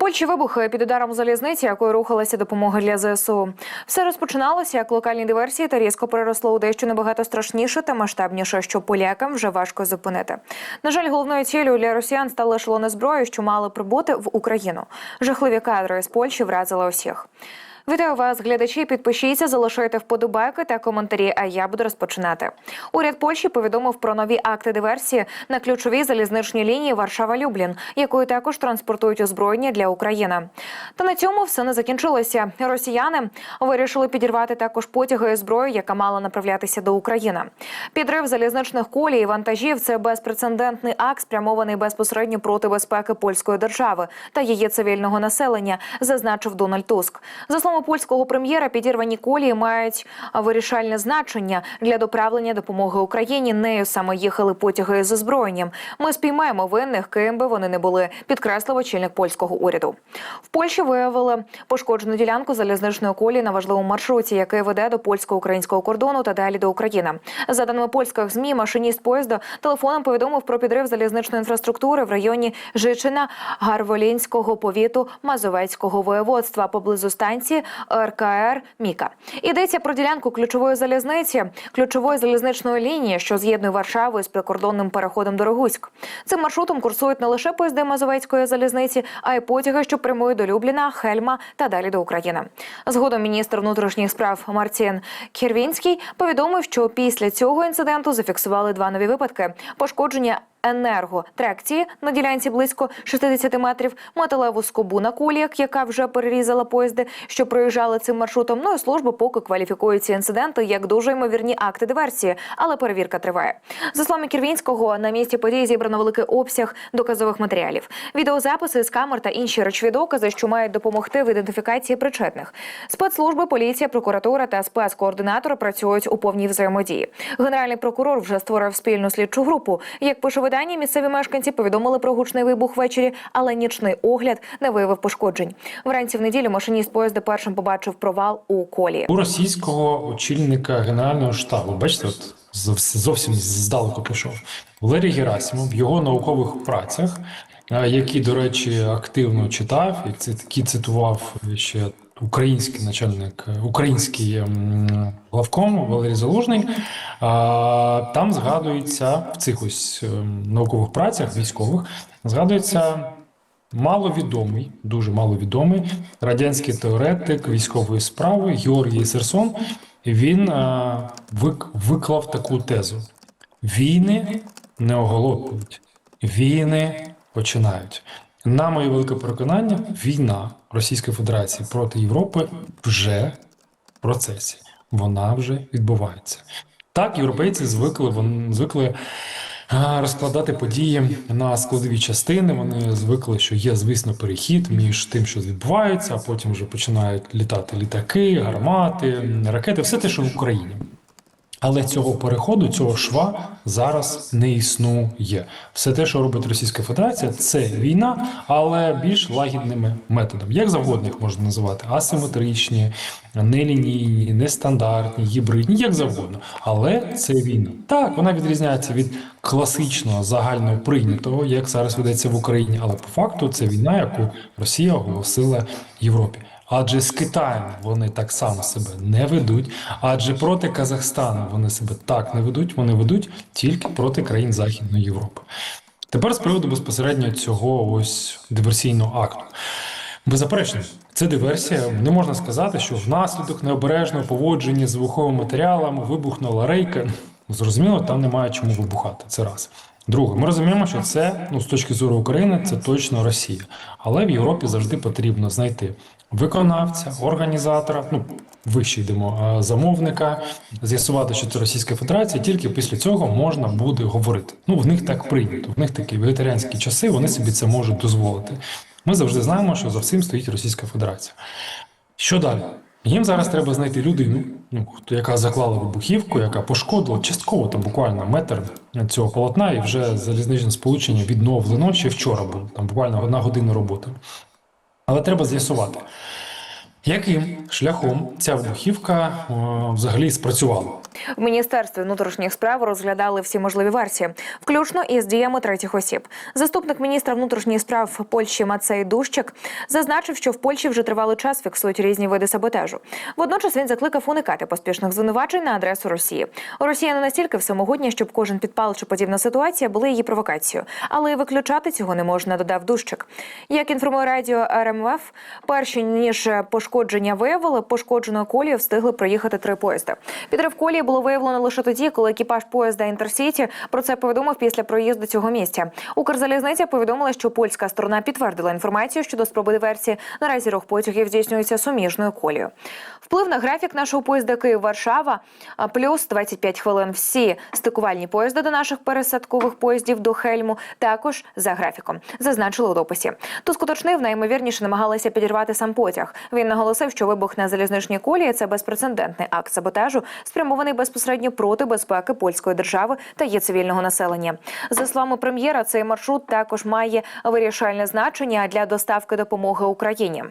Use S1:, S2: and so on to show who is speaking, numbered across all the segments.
S1: Польщі вибухи під ударом залізниці, якою рухалася допомога для ЗСУ. Все розпочиналося як локальні диверсії та різко переросло у дещо набагато страшніше та масштабніше, що полякам вже важко зупинити. На жаль, головною цілею для росіян стали ешелони зброї, що мали прибути в Україну. Жахливі кадри з Польщі вразили усіх. Вітаю вас, глядачі. Підпишіться, залишайте вподобайки та коментарі. А я буду розпочинати. Уряд Польщі повідомив про нові акти диверсії на ключовій залізничній лінії Варшава-Люблін, якою також транспортують озброєння для України. Та на цьому все не закінчилося. Росіяни вирішили підірвати також потяги і зброю, яка мала направлятися до України. Підрив залізничних колій і вантажів це безпрецедентний акт, спрямований безпосередньо проти безпеки польської держави та її цивільного населення, зазначив Дональд Туск. За словами польського прем'єра, підірвані колії мають вирішальне значення для доправлення допомоги Україні. Нею саме їхали потяги з озброєнням. Ми спіймаємо винних, ким би вони не були, підкреслив очільник польського уряду. В Польщі виявили пошкоджену ділянку залізничної колії на важливому маршруті, який веде до польсько-українського кордону та далі до України. За даними польських змі, машиніст поїзда телефоном повідомив про підрив залізничної інфраструктури в районі Жичина Гарволінського повіту Мазовецького воєводства поблизу станції РКР Міка. Йдеться про ділянку ключової залізниці, ключової залізничної лінії, що з'єднує Варшаву із прикордонним переходом Дорогуськ. Цим маршрутом курсують не лише поїзди Мазовецької залізниці, а й потяги, що прямують до Любліна, Хельма та далі до України. Згодом міністр внутрішніх справ Марцін Кірвінський повідомив, що після цього інциденту зафіксували два нові випадки пошкодження енерготрекції на ділянці близько 60 метрів, металеву скобу на коліях, яка вже перерізала поїзди, що проїжджали цим маршрутом. Ну і служба поки кваліфікує ці інциденти як дуже ймовірні акти диверсії, але перевірка триває. За словами Кірвінського, на місці події зібрано великий обсяг доказових матеріалів, відеозаписи з камер та інші речові докази, що мають допомогти в ідентифікації причетних. Спецслужби, поліція, прокуратура та спецкоординатори працюють у повній взаємодії. Генеральний прокурор вже створив спільну слідчу групу. Як пише видання, місцеві мешканці повідомили про гучний вибух ввечері, але нічний огляд не виявив пошкоджень. Вранці в неділю машиніст поїзда першим побачив провал у колії.
S2: У російського очільника генерального штабу, бачите, от зовсім здалеку пішов Валерій Герасимов в його наукових працях, які, до речі, активно читав, і це які цитував ще український начальник, е, український ем, главком Валерій Залужний. Там згадується в цих ось ем, наукових працях військових, згадується Маловідомий, дуже маловідомий радянський теоретик військової справи Георгій Серсон. Він е, виклав таку тезу: війни не оголошують, війни починають. На моє велике переконання, війна Російської Федерації проти Європи вже в процесі. Вона вже відбувається. Так, європейці звикли, вони звикли розкладати події на складові частини. Вони звикли, що є, звісно, перехід між тим, що відбувається, а потім вже починають літати літаки, гармати, ракети, все те, що в Україні. Але цього переходу, цього шва зараз не існує. Все те, що робить Російська Федерація, це війна, але більш лагідними методами. Як завгодно їх можна називати: асиметричні, нелінійні, нестандартні, гібридні, як завгодно. Але це війна. Так, вона відрізняється від класичного загально прийнятого, як зараз ведеться в Україні. Але по факту це війна, яку Росія оголосила Європі. Адже з Китаєм вони так само себе не ведуть, адже проти Казахстану вони себе так не ведуть, вони ведуть тільки проти країн Західної Європи. Тепер з приводу безпосередньо цього ось диверсійного акту. Беззаперечно, це диверсія. Не можна сказати, що внаслідок необережного поводження з вибуховими матеріалами вибухнула рейка. Зрозуміло, там немає чому вибухати. Це раз. Друге, ми розуміємо, що це ну з точки зору України, це точно Росія. Але в Європі завжди потрібно знайти виконавця, організатора, ну вище йдемо замовника, з'ясувати, що це Російська Федерація. Тільки після цього можна буде говорити. Ну в них так прийнято. В них такі вегетаріанські часи. Вони собі це можуть дозволити. Ми завжди знаємо, що за всім стоїть Російська Федерація. Що далі? Їм зараз треба знайти людину, ну, хто- яка заклала вибухівку, яка пошкодила частково там буквально метр цього полотна, і вже залізничне сполучення відновлено ще вчора було, там буквально на годину роботи. Але треба з'ясувати, Яким шляхом ця вибухівка е, взагалі спрацювала?
S1: В міністерстві внутрішніх справ розглядали всі можливі версії, включно із діями третіх осіб. Заступник міністра внутрішніх справ Польщі Мацей Дущик зазначив, що в Польщі вже тривалий час фіксують різні види саботажу. Водночас він закликав уникати поспішних звинувачень на адресу Росії. Росія не настільки всемогутня, щоб кожен підпал чи подібна ситуація були її провокацією, але й виключати цього не можна, додав Дущик. Як інформує радіо РМФ, перші ніж пошкодження виявили, пошкодженої колії встигли проїхати три поїзди. Підрив колії було виявлено лише тоді, коли екіпаж поїзда Інтерсіті про це повідомив після проїзду цього місця. Укрзалізниця повідомила, що польська сторона підтвердила інформацію щодо спроби диверсії. Наразі рух потягів здійснюється суміжною колією. Вплив на графік нашого поїзда Київ-Варшава а, плюс 25 хвилин. Всі стикувальні поїзди до наших пересадкових поїздів до Хельму також за графіком. Зазначили у дописі. Туск уточнив, найімовірніше намагалися підірвати сам потяг. Він наголосив, що вибух на залізничній колії це безпрецедентний акт саботажу, спрямований безпосередньо проти безпеки польської держави та її цивільного населення. За словами прем'єра, цей маршрут також має вирішальне значення для доставки допомоги Україні.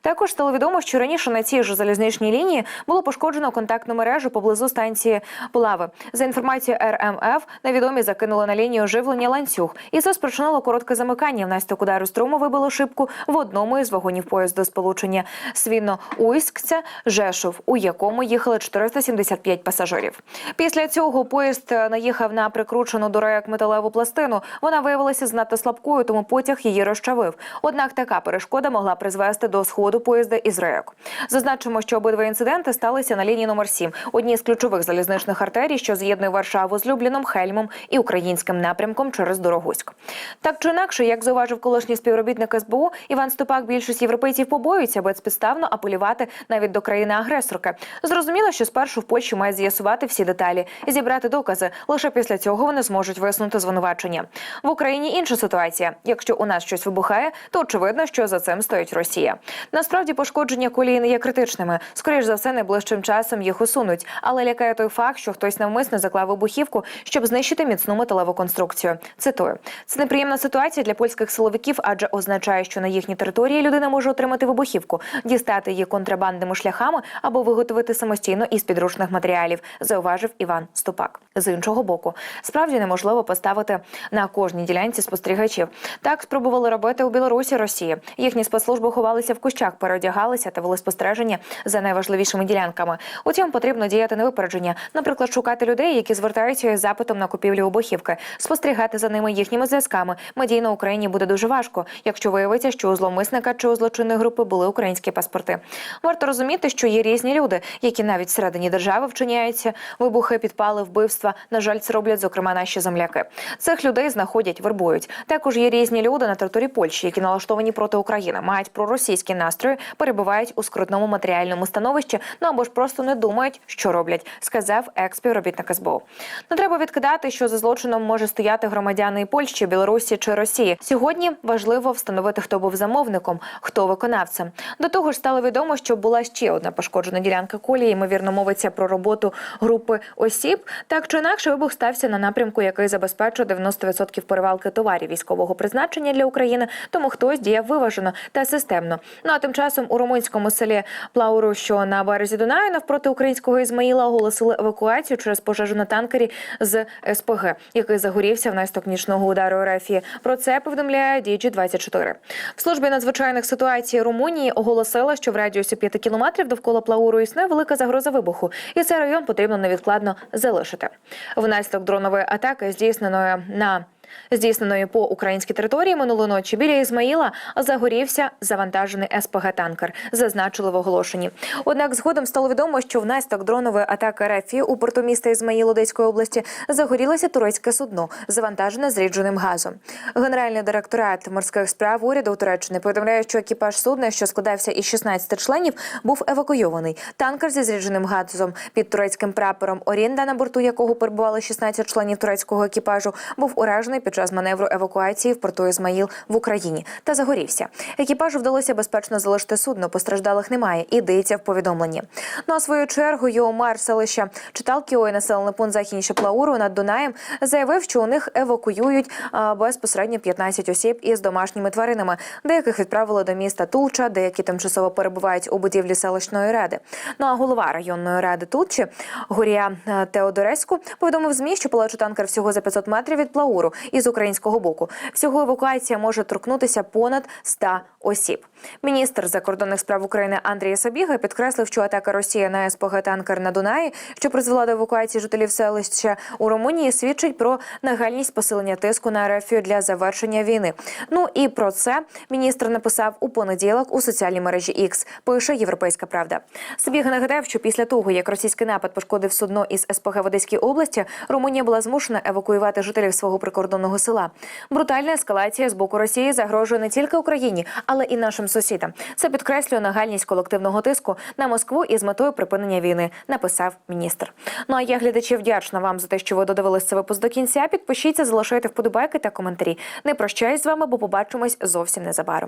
S1: Також стало відомо, що раніше на цій ж залізничній лінії було пошкоджено контактну мережу поблизу станції Плави. За інформацією РМФ, невідомі закинули на лінію живлення ланцюг, і це спричинило коротке замикання. Внаслідок удару струму вибило шибку в одному із вагонів поїзду сполучення Свіно-Уйськця Жешов, у якому їхали 475 пасажирів. Після цього поїзд наїхав на прикручену до рейок металеву пластину. Вона виявилася знато слабкою, тому потяг її розчавив. Однак така перешкода могла призвести до сходу поїзда із рейок. Зазначимо, що обидва інциденти сталися на лінії номер 7 одній з ключових залізничних артерій, що з'єднує Варшаву з Любліном, Хельмом і українським напрямком через Дорогуськ. Так чи інакше, як зауважив колишній співробітник СБУ, Іван Ступак, більшість європейців побоюються безпідставно апелювати навіть до країни-агресорки. Зрозуміло, що спершу в Польщі мають з'ясувати всі деталі і зібрати докази. Лише після цього вони зможуть висунути звинувачення. В Україні інша ситуація. Якщо у нас щось вибухає, то очевидно, що за цим стоїть Росія. Насправді пошкодження колії не є критичними. Скоріш за все, найближчим часом їх усунуть. Але лякає той факт, що хтось навмисно заклав вибухівку, щоб знищити міцну металеву конструкцію. Цитую: це неприємна ситуація для польських силовиків, адже означає, що на їхній території людина може отримати вибухівку, дістати її контрабандними шляхами або виготовити самостійно із підручних матеріалів, зауважив Іван Ступак. З іншого боку, справді неможливо поставити на кожній ділянці спостерігачів. Так спробували робити у Білорусі Росії. Їхні спецслужби ховалися в кущах, переодягалися та вели спостереження за найважливішими ділянками. Утім, потрібно діяти на випередження, наприклад, шукати людей, які звертаються із запитом на купівлю вибухівки, спостерігати за ними їхніми зв'язками. Медійно Україні буде дуже важко, якщо виявиться, що у зловмисника чи у злочинної групи були українські паспорти. Варто розуміти, що є різні люди, які навіть всередині держави вчиняються. Вибухи, підпали, вбивства. На жаль, це роблять зокрема наші земляки. Цих людей знаходять, вербують. Також є різні люди на території Польщі, які налаштовані проти України, мають проросійські настрої, перебувають у скрутному матеріальному становищі, ну або ж просто не думають, що роблять, сказав екс-співробітник СБУ. Не треба відкидати, що за злочином може стояти громадяни і Польщі, Білорусі чи Росії. Сьогодні важливо встановити, хто був замовником, хто виконавцем. До того ж, стало відомо, що була ще одна пошкоджена ділянка колії. Ймовірно, мовиться про роботу групи осіб. Так чи інакше, вибух стався на напрямку, який забезпечує 90% перевалки товарів військового призначення для України. Тому хтось діяв виважено та системно. Ну а тим часом у румунському селі Плауру, що на березі Дунаю, навпроти українського Ізмаїла, оголосили евакуацію через пожежу на танкері з СПГ, який загорівся внаслідок нічного удару РФ. Про це повідомляє Діджі 24 В службі надзвичайних ситуацій Румунії оголосила, що в радіусі 5 кілометрів довкола Плауру існує велика загроза вибуху, і цей район потрібно невідкладно залишити. Внаслідок дронової атаки, здійсненої на Здійсненої по українській території минулої ночі біля Ізмаїла загорівся завантажений СПГ танкер, зазначили в оголошенні. Однак згодом стало відомо, що внаслідок дронової атаки РФ у порту міста Ізмаїл Одеської області загорілося турецьке судно, завантажене зрідженим газом. Генеральний директорат морських справ уряду Туреччини повідомляє, що екіпаж судна, що складався із 16 членів, був евакуйований. Танкер зі зрідженим газом під турецьким прапором Орінда, на борту якого перебували 16 членів турецького екіпажу, був уражений знищений під час маневру евакуації в порту Ізмаїл в Україні та загорівся. Екіпажу вдалося безпечно залишити судно. Постраждалих немає. Ідеться в повідомленні. Ну а свою чергу Йомар селища читалки ой населений пункт західніше Плауру над Дунаєм заявив, що у них евакуюють безпосередньо 15 осіб із домашніми тваринами, деяких відправили до міста Тулча, деякі тимчасово перебувають у будівлі селищної ради. Ну а голова районної ради Тулчі Горія е, Теодореску повідомив змі, що полечу танкер всього за 500 метрів від Плауру із українського боку. Всього евакуація може торкнутися понад 100 осіб. Міністр закордонних справ України Андрій Сабіга підкреслив, що атака Росії на СПГ танкер на Дунаї, що призвела до евакуації жителів селища у Румунії, свідчить про нагальність посилення тиску на РФ для завершення війни. Ну і про це міністр написав у понеділок у соціальній мережі X, пише Європейська Правда. Сабіга нагадав, що після того, як російський напад пошкодив судно із СПГ в Одеській області, Румунія була змушена евакуювати жителів свого прикордонного села. Брутальна ескалація з боку Росії загрожує не тільки Україні, але і нашим сусідам. Це підкреслює нагальність колективного тиску на Москву із метою припинення війни, написав міністр. Ну а я глядачі вдячна вам за те, що ви додивились це випуск до кінця. Підпишіться, залишайте вподобайки та коментарі. Не прощаюсь з вами, бо побачимось зовсім незабаром.